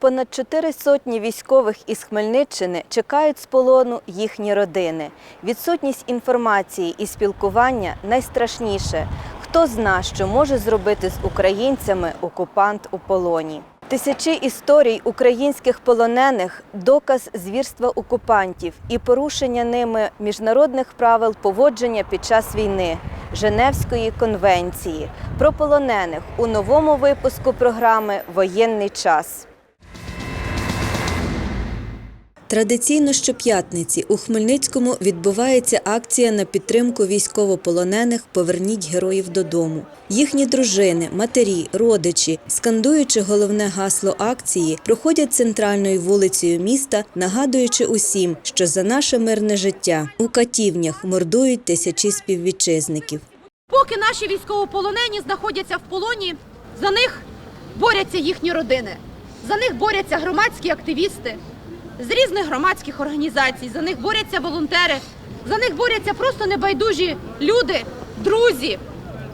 Понад чотири сотні військових із Хмельниччини чекають з полону їхні родини. Відсутність інформації і спілкування найстрашніше. Хто зна, що може зробити з українцями окупант у полоні? Тисячі історій українських полонених доказ звірства окупантів і порушення ними міжнародних правил поводження під час війни Женевської конвенції про полонених у новому випуску програми Воєнний час. Традиційно щоп'ятниці у Хмельницькому відбувається акція на підтримку військовополонених Поверніть героїв додому. Їхні дружини, матері, родичі, скандуючи головне гасло акції, проходять центральною вулицею міста, нагадуючи усім, що за наше мирне життя у катівнях мордують тисячі співвітчизників. Поки наші військовополонені знаходяться в полоні, за них борються їхні родини, за них борються громадські активісти з різних громадських організацій, за них борються волонтери, за них борються просто небайдужі люди, друзі,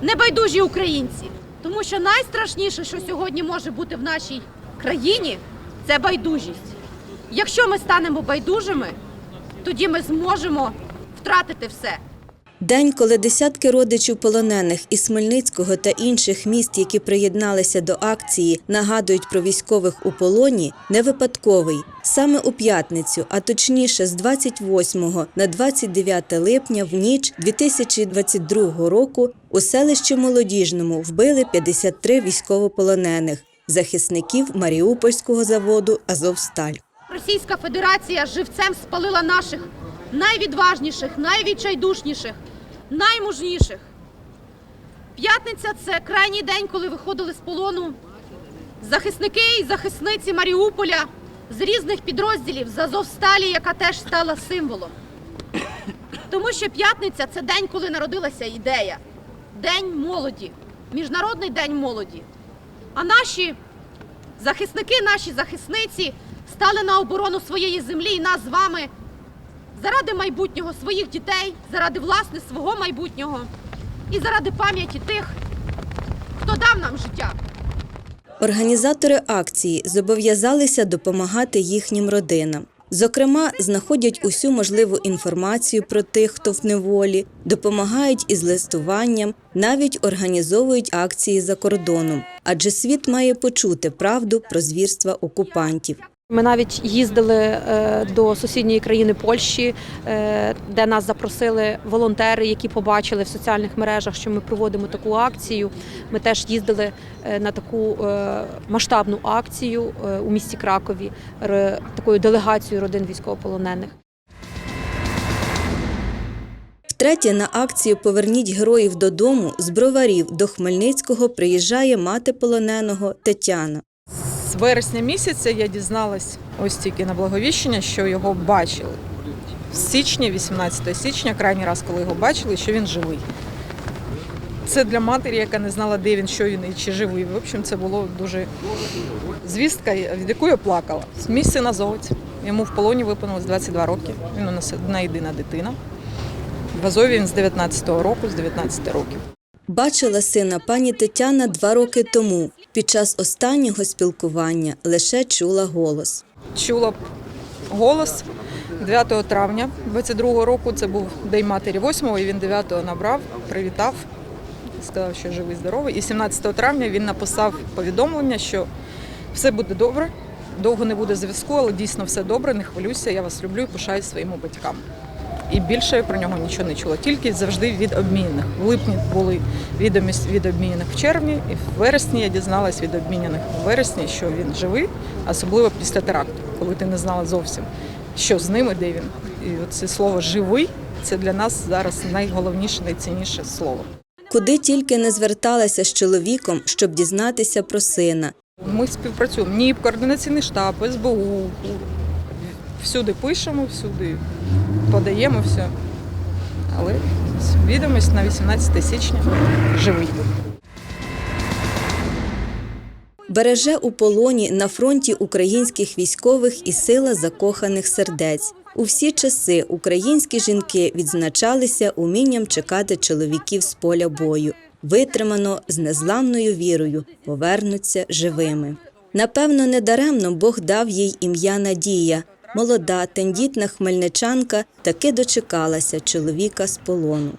небайдужі українці. Тому що найстрашніше, що сьогодні може бути в нашій країні, це байдужість. Якщо ми станемо байдужими, тоді ми зможемо втратити все. День, коли десятки родичів полонених із Хмельницького та інших міст, які приєдналися до акції, нагадують про військових у полоні, не випадковий. Саме у п'ятницю, а точніше з 28 на 29 липня в ніч 2022 року у селищі Молодіжному вбили 53 військовополонених захисників Маріупольського заводу Азовсталь. Російська Федерація живцем спалила наших найвідважніших, найвідчайдушніших, наймужніших. П'ятниця це крайній день, коли виходили з полону захисники і захисниці Маріуполя з різних підрозділів з Азовсталі, яка теж стала символом. Тому що п'ятниця це день, коли народилася ідея, день молоді, міжнародний день молоді. А наші захисники, наші захисниці стали на оборону своєї землі і нас з вами заради майбутнього своїх дітей, заради власне свого майбутнього і заради пам'яті тих, хто дав нам життя. Організатори акції зобов'язалися допомагати їхнім родинам. Зокрема, знаходять усю можливу інформацію про тих, хто в неволі, допомагають із листуванням, навіть організовують акції за кордоном, адже світ має почути правду про звірства окупантів. Ми навіть їздили е, до сусідньої країни Польщі, е, де нас запросили волонтери, які побачили в соціальних мережах, що ми проводимо таку акцію. Ми теж їздили е, на таку масштабну акцію у місті Кракові такою делегацією родин військовополонених. Втретє на акцію Поверніть героїв додому з броварів до Хмельницького приїжджає мати полоненого Тетяна. З вересня місяця я дізналась ось тільки на благовіщення, що його бачили. В січні, 18 січня, крайній раз, коли його бачили, що він живий. Це для матері, яка не знала, де він, що він і чи живий. В общем, це було дуже звістка, від якої я плакала. Мій син азовець. Йому в полоні виповнилось 22 роки. Він у нас одна єдина дитина. В Азові він з 19-го року, з 19 років. Бачила сина пані Тетяна два роки тому. Під час останнього спілкування лише чула голос. чула голос 9 травня 22-го року. Це був День матері 8 і він 9-го набрав, привітав, сказав, що живий, здоровий. І 17 травня він написав повідомлення, що все буде добре, довго не буде зв'язку, але дійсно все добре, не хвилюйся, я вас люблю і пишаюсь своїми батьками. І більше я про нього нічого не чула, тільки завжди від обмінених. В липні були відомість від обмінених в червні, і в вересні я дізналась від обмінених у вересні, що він живий, особливо після теракту, коли ти не знала зовсім, що з ним і де він. І це слово живий це для нас зараз найголовніше, найцінніше слово. Куди тільки не зверталася з чоловіком, щоб дізнатися про сина. Ми співпрацюємо. НІП, координаційний штаб, СБУ. Всюди пишемо, всюди подаємо все. Але відомість на 18 січня живий. Береже у полоні на фронті українських військових і сила закоханих сердець. У всі часи українські жінки відзначалися умінням чекати чоловіків з поля бою. Витримано з незламною вірою повернуться живими. Напевно, недаремно Бог дав їй ім'я Надія. Молода, тендітна хмельничанка таки дочекалася чоловіка з полону.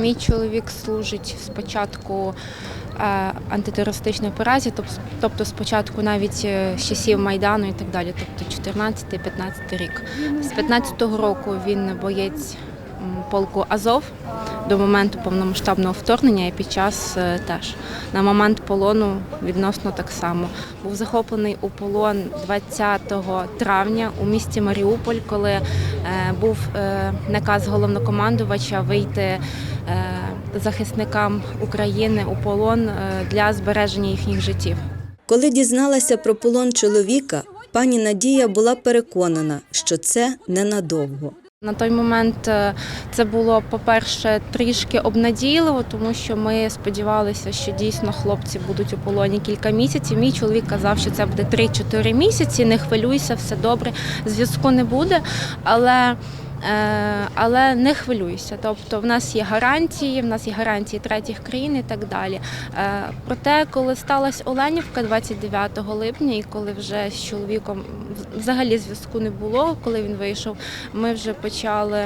Мій чоловік служить спочатку е, антитерористичної операції, тобто спочатку навіть е, з часів Майдану і так далі, тобто 14-15 рік. З 15-го року він боєць полку Азов до моменту повномасштабного вторгнення і під час е, теж. На момент полону відносно так само. Був захоплений у полон 20 травня у місті Маріуполь, коли е, був е, наказ головнокомандувача вийти захисникам України у полон для збереження їхніх життів. Коли дізналася про полон чоловіка, пані Надія була переконана, що це ненадовго. На той момент е, це було, по-перше, трішки обнадійливо, тому що ми сподівалися, що дійсно хлопці будуть у полоні кілька місяців. Мій чоловік казав, що це буде 3-4 місяці. Не хвилюйся, все добре. Зв'язку не буде, але. Е, Але не хвилюйся, тобто в нас є гарантії, в нас є гарантії третіх країн і так далі. Е, Проте, коли сталася Оленівка 29 липня, і коли вже з чоловіком взагалі зв'язку не було, коли він вийшов, ми вже почали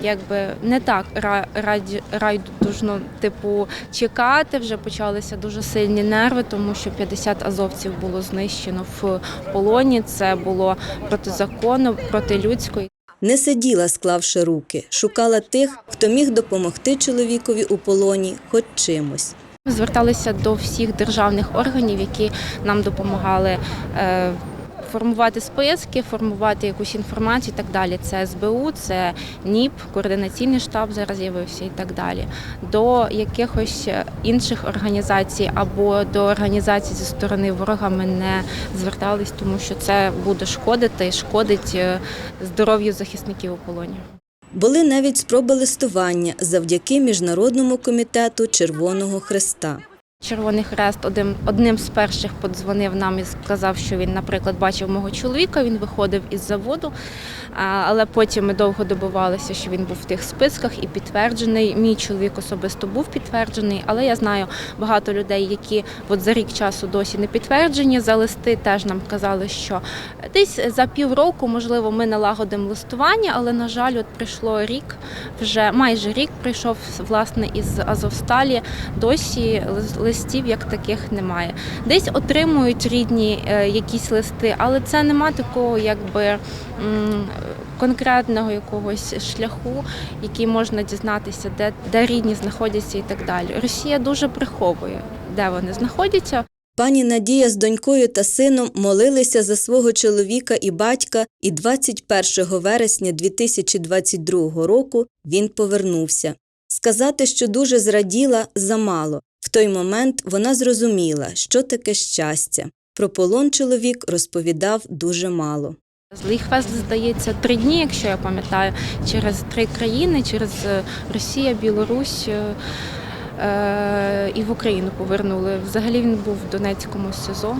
якби не так ра- раді- райдужно, типу, чекати. Вже почалися дуже сильні нерви, тому що 50 азовців було знищено в полоні. Це було проти закону, проти людської. Не сиділа, склавши руки, шукала тих, хто міг допомогти чоловікові у полоні хоч чимось. Зверталися до всіх державних органів, які нам допомагали. Формувати списки, формувати якусь інформацію і так далі. Це СБУ, це НІП, координаційний штаб зараз з'явився і так далі. До якихось інших організацій або до організацій зі сторони ворога ми не звертались, тому що це буде шкодити і шкодить е, здоров'ю захисників у полоні. Були навіть спроби листування завдяки Міжнародному комітету Червоного Хреста. Червоний Хрест одним, одним з перших подзвонив нам і сказав, що він, наприклад, бачив мого чоловіка, він виходив із заводу, але потім ми довго добивалися, що він був в тих списках і підтверджений. Мій чоловік особисто був підтверджений, але я знаю багато людей, які от за рік часу досі не підтверджені. За листи теж нам казали, що десь за півроку, можливо, ми налагодимо листування, але, на жаль, от прийшло рік, вже майже рік прийшов власне із Азовсталі. Досі лис- листів як таких немає. Десь отримують рідні е, якісь листи, але це нема такого, якби. Конкретного якогось шляху, який можна дізнатися, де, де рідні знаходяться і так далі. Росія дуже приховує, де вони знаходяться. Пані Надія з донькою та сином молилися за свого чоловіка і батька, і 21 вересня 2022 року він повернувся. Сказати, що дуже зраділа, замало. Той момент вона зрозуміла, що таке щастя. Про полон чоловік розповідав дуже мало. Їх везли, здається, три дні, якщо я пам'ятаю, через три країни, через е, Росія, Білорусь е, е, і в Україну повернули. Взагалі він був в Донецькому СИЗО.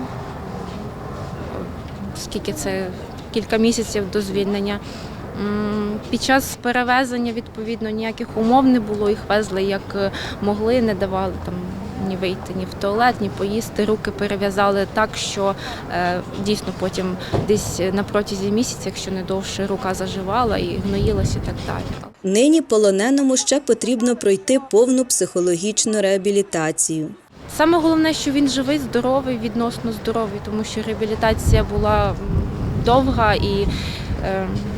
Скільки це кілька місяців до звільнення. Під час перевезення відповідно ніяких умов не було. Їх везли як е, могли, не давали там ні вийти, ні в туалет, ні поїсти. Руки перев'язали так, що е, дійсно потім десь на протязі місяця, якщо не довше, рука заживала і гноїлася і так далі. Нині полоненому ще потрібно пройти повну психологічну реабілітацію. Саме головне, що він живий, здоровий, відносно здоровий, тому що реабілітація була довга і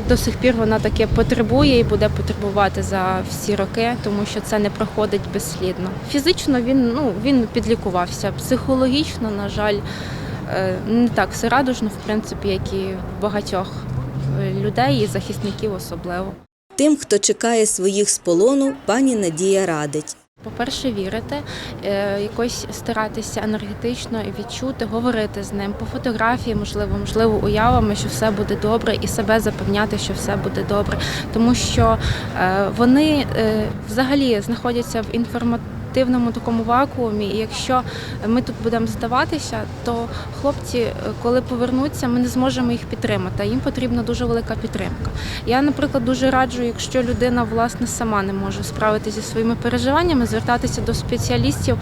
до сих пір вона таке потребує і буде потребувати за всі роки, тому що це не проходить безслідно. Фізично він ну він підлікувався. Психологічно, на жаль, е, не так все радужно, в принципі, як і багатьох е, людей і захисників особливо. Тим, хто чекає своїх з полону, пані Надія радить. По-перше, вірити, е, якось старатися енергетично відчути, говорити з ним по фотографії, можливо, можливо, уявами, що все буде добре, і себе запевняти, що все буде добре, тому що е, вони е, взагалі знаходяться в інформа- колективному такому вакуумі. І якщо ми тут будемо здаватися, то хлопці, е, коли повернуться, ми не зможемо їх підтримати. Їм потрібна дуже велика підтримка. Я, наприклад, дуже раджу, якщо людина власне сама не може справитися зі своїми переживаннями, звертатися до спеціалістів,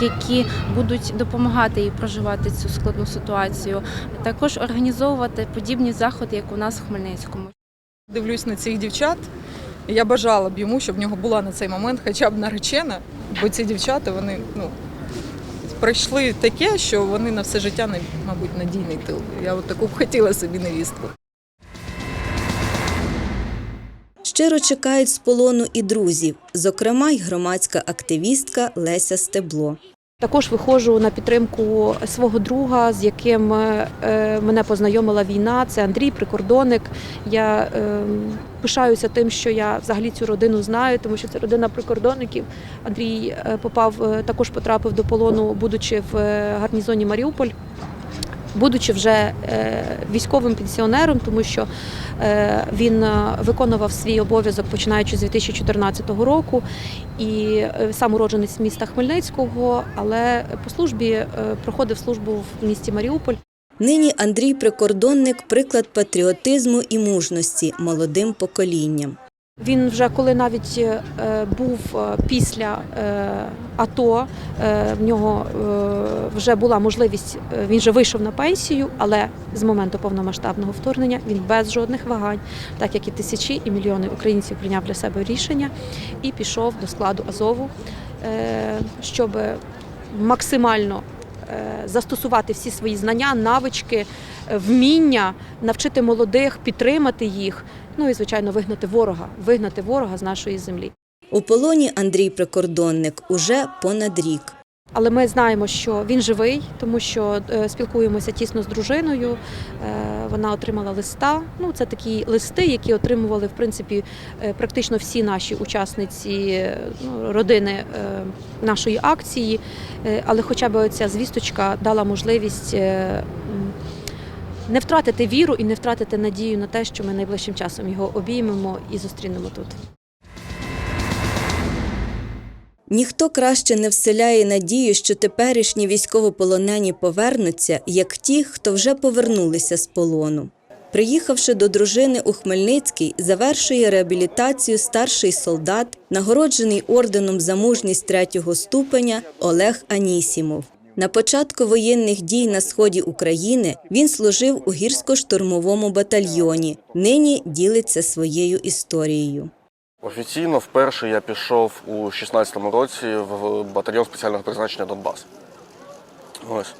які будуть допомагати їй проживати цю складну ситуацію. Також організовувати подібні заходи, як у нас в Хмельницькому. Дивлюсь на цих дівчат. Я бажала б йому, щоб в нього була на цей момент хоча б наречена, бо ці дівчата вони ну, пройшли таке, що вони на все життя, мабуть, надійний тил. Я от таку б хотіла собі невістку. Щиро чекають з полону і друзів, зокрема й громадська активістка Леся Стебло. Також виходжу на підтримку свого друга, з яким е, мене познайомила війна. Це Андрій Прикордонник. Я е, пишаюся тим, що я взагалі цю родину знаю, тому що це родина прикордонників. Андрій е, попав також потрапив до полону, будучи в гарнізоні Маріуполь. Будучи вже е, військовим пенсіонером, тому що е, він е, виконував свій обов'язок починаючи з 2014 року, і сам уродженець міста Хмельницького, але по службі проходив службу в місті Маріуполь. Нині Андрій Прикордонник – приклад патріотизму і мужності молодим поколінням. Він вже коли навіть е, був е, після е, АТО, е, в нього е, вже була можливість, е, він вже вийшов на пенсію, але з моменту повномасштабного вторгнення він без жодних вагань, так як і тисячі і мільйони українців прийняв для себе рішення і пішов до складу Азову, е, щоб максимально е, застосувати всі свої знання, навички, е, вміння, навчити молодих, підтримати їх. Ну і звичайно вигнати ворога, вигнати ворога з нашої землі. У полоні Андрій Прикордонник уже понад рік. Але ми знаємо, що він живий, тому що е, спілкуємося тісно з дружиною. Е, Вона отримала листа. Ну, це такі листи, які отримували в принципі е, практично всі наші учасниці ну, родини нашої акції. Але хоча б ця звісточка дала можливість. Не втратити віру і не втратити надію на те, що ми найближчим часом його обіймемо і зустрінемо тут. Ніхто краще не вселяє надію, що теперішні військовополонені повернуться, як ті, хто вже повернулися з полону. Приїхавши до дружини у Хмельницький, завершує реабілітацію старший солдат, нагороджений орденом за мужність третього ступеня Олег Анісімов. На початку воєнних дій на сході України він служив у гірсько-штурмовому батальйоні. Нині ділиться своєю історією. Офіційно вперше я пішов у 16-му році в батальйон спеціального призначення Донбас. Ось.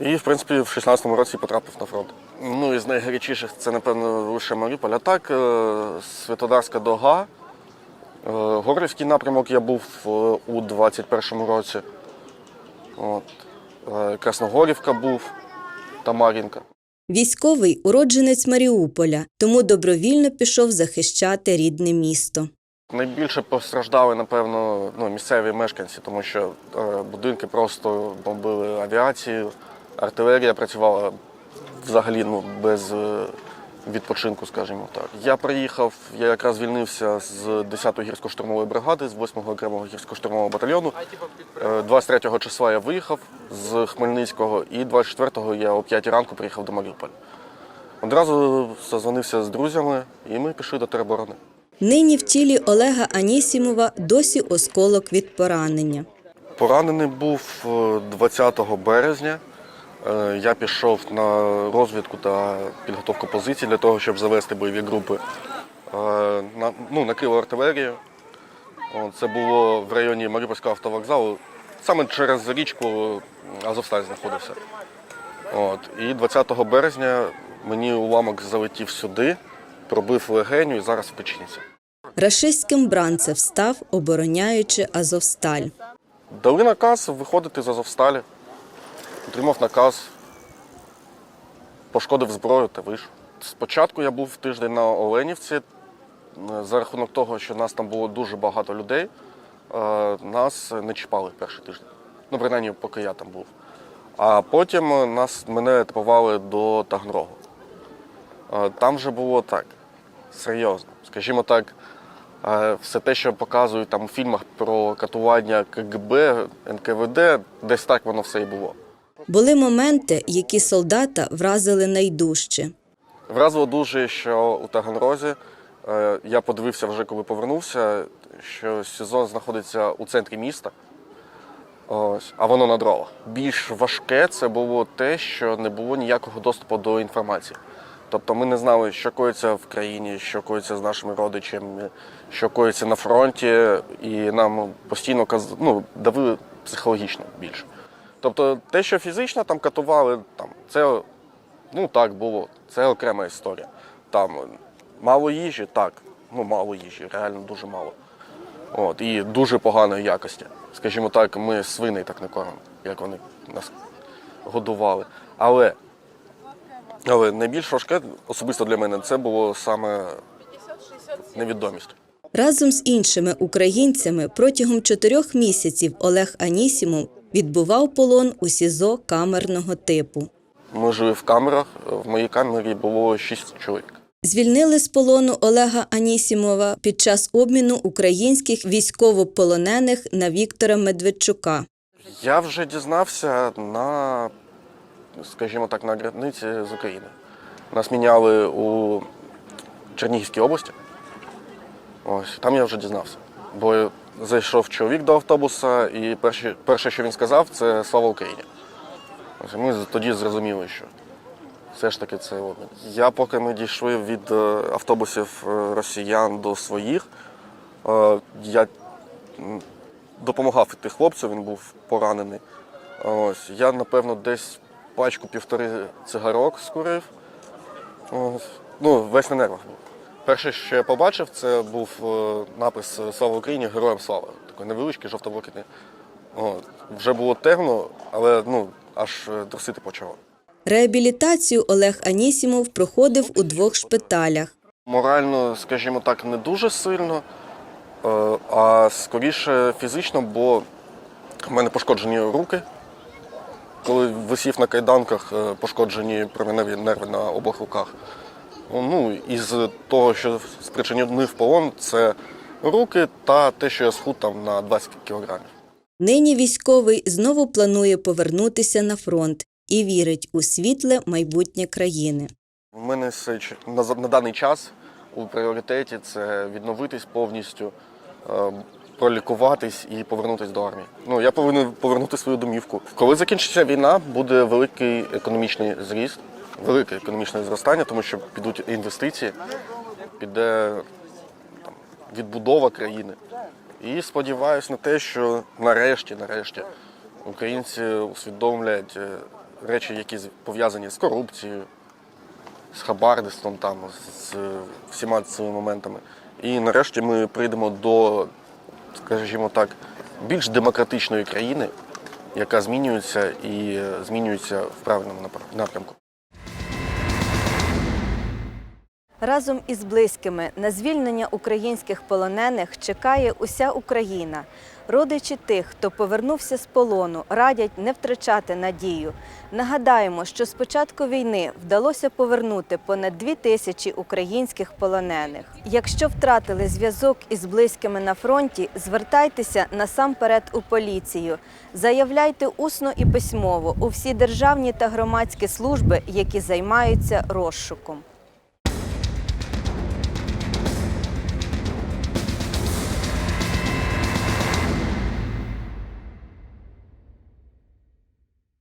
І, в принципі, в 16-му році потрапив на фронт. Ну, із найгарячіших це, напевно, лише Маріуполь. А так, е, Святодарська Дога, е, Горлівський напрямок я був е, у 21-му році. От. Е, Красногорівка був та Мар'їнка. Військовий уродженець Маріуполя, тому добровільно пішов захищати рідне місто. Найбільше постраждали, напевно, ну, місцеві мешканці, тому що е, будинки просто бомбили авіацію, артилерія працювала взагалі ну, без е, відпочинку, скажімо так. Я приїхав, я якраз звільнився з 10-ї гірсько-штурмової бригади, з 8-го окремого гірсько-штурмового батальйону. Е, 23 числа я виїхав з Хмельницького, і 24-го я о 5 ранку приїхав до Маріуполя. Одразу зазвонився з друзями, і ми пішли до тероборони. Нині в тілі Олега Анісімова досі осколок від поранення. Поранений був е, 20 березня. Е, Я пішов на розвідку та підготовку позицій для того, щоб завести бойові групи е, на, ну, на Києву артилерію. Це було в районі Маріупольського автовокзалу. Саме через річку Азовсталь знаходився. От. І 20 березня мені уламок залетів сюди, пробив легеню і зараз в печінці. Рашистським бранцем став, обороняючи Азовсталь. Дали наказ виходити з Азовсталі. Отримав наказ, пошкодив зброю та вийшов. Спочатку я був тиждень на Оленівці. Е, За рахунок того, що нас там було дуже багато людей, е, нас не чіпали перший тиждень. Ну, принаймні, поки я там був. А потім е, нас, мене етапували до Таганрогу. Е, Там вже було так, серйозно. Скажімо так, Все те, що показують там у фільмах про катування КГБ, НКВД, десь так воно все і було. Були моменти, які солдата вразили найдужче. Вразило дуже, що у Таганрозі е, я подивився вже, коли повернувся, що СІЗО знаходиться у центрі міста, ось, а воно на дровах. Більш важке це було те, що не було ніякого доступу до інформації. Тобто ми не знали, що коїться в країні, що коїться з нашими родичами, що коїться на фронті, і нам постійно ну, давили психологічно більше. Тобто те, що фізично там катували, там, це Ну так було. Це окрема історія. Там мало їжі, так. Ну, мало їжі, реально дуже мало. От, і дуже поганої якості. Скажімо так, ми свиней так не кормимо, як вони нас годували. Але, але найбільш важке, особисто для мене, це було саме невідомість. Разом з іншими українцями протягом чотирьох місяців Олег Анісімов відбував полон у СІЗО камерного типу. Ми жили в камерах, в моїй камері було шість чоловік. Звільнили з полону Олега Анісімова під час обміну українських військовополонених на Віктора Медведчука. Я вже дізнався на, скажімо так, на границі з України. Нас міняли у Чернігівській області. Ось там я вже дізнався. Бо зайшов чоловік до автобуса, і перше, перше що він сказав, це слава Україні. Ми тоді зрозуміли, що все ж таки це обмін. Я поки ми дійшли від е, автобусів е, росіян до своїх, е, я допомагав іти хлопцю, він був поранений. Ось, я, напевно, десь пачку півтори цигарок скурив. Ось. Ну, весь на нервах був. Перше, що я побачив, це був е, напис Слава Україні, Героям слава. Такий невеличкий, жовто-блакитний. Вже було темно, але ну, аж е, трусити почало. Реабілітацію Олег Анісімов проходив у двох шпиталях. Морально, скажімо так, не дуже сильно, е, а скоріше фізично, бо в мене пошкоджені руки. Коли висів на кайданках, пошкоджені променеві нерви на обох руках. Ну, із того, що спричинив полон, це руки та те, що я схуд там на 20 кілограмів. Нині військовий знову планує повернутися на фронт і вірить у світле майбутнє країни. У мене все на, на даний час у пріоритеті це відновитись повністю, е, пролікуватись і повернутись до армії. Ну я повинен повернути свою домівку. Коли закінчиться війна, буде великий економічний зріст, велике економічне зростання, тому що підуть інвестиції, піде там, відбудова країни. І сподіваюся на те, що нарешті, нарешті, українці усвідомлять е, речі, які пов'язані з корупцією, з хабарництвом, там, з всіма цими моментами. І нарешті ми прийдемо до, скажімо так, більш демократичної країни, яка змінюється і е, змінюється в правильному напр- напрямку. Разом із близькими на звільнення українських полонених чекає уся Україна. Родичі тих, хто повернувся з полону, радять не втрачати надію. Нагадаємо, що з початку війни вдалося повернути понад дві тисячі українських полонених. Якщо втратили зв'язок із близькими на фронті, звертайтеся насамперед у поліцію. Заявляйте усно і письмово у всі державні та громадські служби, які займаються розшуком.